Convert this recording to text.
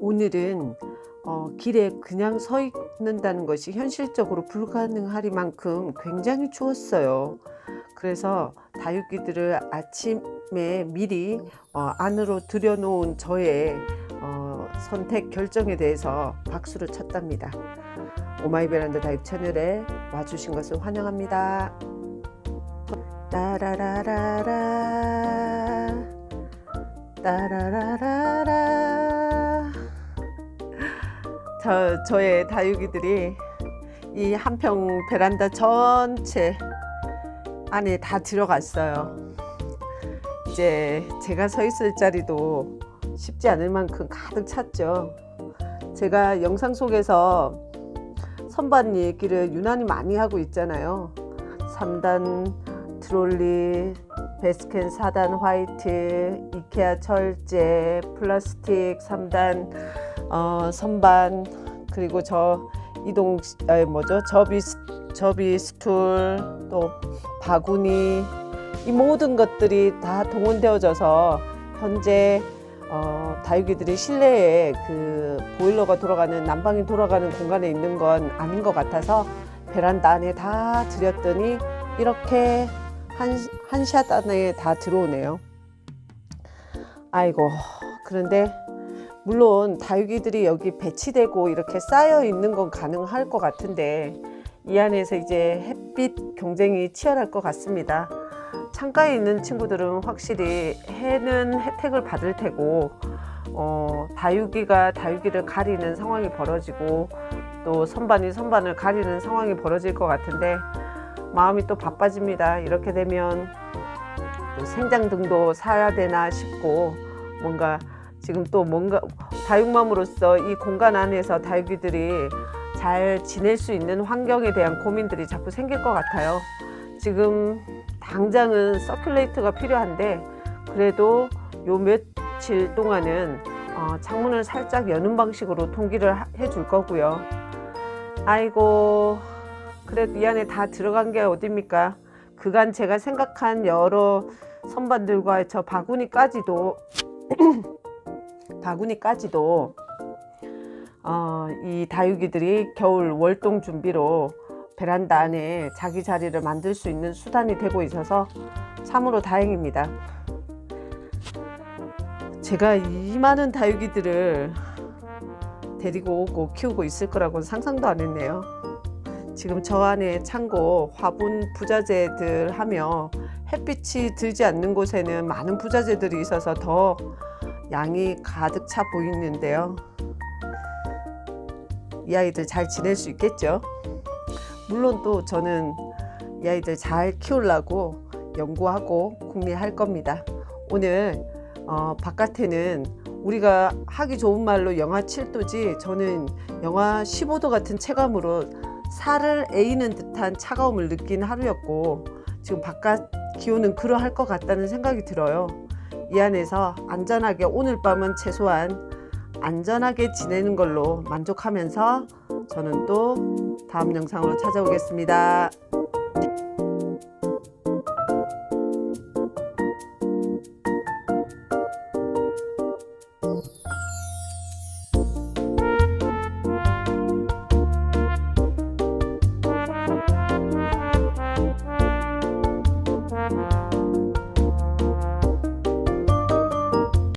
오늘은 어, 길에 그냥 서 있는다는 것이 현실적으로 불가능하리만큼 굉장히 추웠어요. 그래서 다육이들을 아침에 미리 어, 안으로 들여놓은 저의 어, 선택 결정에 대해서 박수를 쳤답니다. 오마이 베란다 다육 채널에 와주신 것을 환영합니다. 따라라라라 따라라라라 저, 저의 다육이들이 이 한평 베란다 전체 안에 다 들어갔어요. 이제 제가 서 있을 자리도 쉽지 않을 만큼 가득 찼죠. 제가 영상 속에서 선반 얘기를 유난히 많이 하고 있잖아요. 3단 트롤리, 베스킨 4단 화이트, 이케아 철제, 플라스틱 3단 어, 선반 그리고 저 이동 아 뭐죠 접이 스- 접이 스툴 또 바구니 이 모든 것들이 다 동원되어져서 현재 어, 다육이들이 실내에 그 보일러가 돌아가는 난방이 돌아가는 공간에 있는 건 아닌 것 같아서 베란다 안에 다 들였더니 이렇게 한한샷 안에 다 들어오네요. 아이고 그런데 물론 다육이들이 여기 배치되고 이렇게 쌓여 있는 건 가능할 것 같은데 이 안에서 이제 햇빛 경쟁이 치열할 것 같습니다. 창가에 있는 친구들은 확실히 해는 혜택을 받을 테고 어, 다육이가 다육이를 가리는 상황이 벌어지고 또 선반이 선반을 가리는 상황이 벌어질 것 같은데 마음이 또 바빠집니다. 이렇게 되면 또 생장 등도 사야 되나 싶고 뭔가 지금 또 뭔가 다육맘으로서 이 공간 안에서 다육이들이 잘 지낼 수 있는 환경에 대한 고민들이 자꾸 생길 것 같아요. 지금 당장은 서큘레이트가 필요한데 그래도 요 며칠 동안은 어, 창문을 살짝 여는 방식으로 통기를 해줄 거고요. 아이고 그래도 이 안에 다 들어간 게 어딥니까? 그간 제가 생각한 여러 선반들과 저 바구니까지도 바구니까지도 어, 이 다육이들이 겨울 월동 준비로 베란다 안에 자기 자리를 만들 수 있는 수단이 되고 있어서 참으로 다행입니다. 제가 이 많은 다육이들을 데리고 오고 키우고 있을 거라고는 상상도 안 했네요. 지금 저 안에 창고 화분 부자재들 하며 햇빛이 들지 않는 곳에는 많은 부자재들이 있어서 더 양이 가득 차 보이는데요. 이 아이들 잘 지낼 수 있겠죠? 물론 또 저는 이 아이들 잘 키우려고 연구하고 궁리할 겁니다. 오늘 어, 바깥에는 우리가 하기 좋은 말로 영하 7도지 저는 영하 15도 같은 체감으로 살을 에이는 듯한 차가움을 느낀 하루였고 지금 바깥 기온은 그러할 것 같다는 생각이 들어요. 이 안에서 안전하게 오늘 밤은 최소한 안전하게 지내는 걸로 만족하면서 저는 또 다음 영상으로 찾아오겠습니다.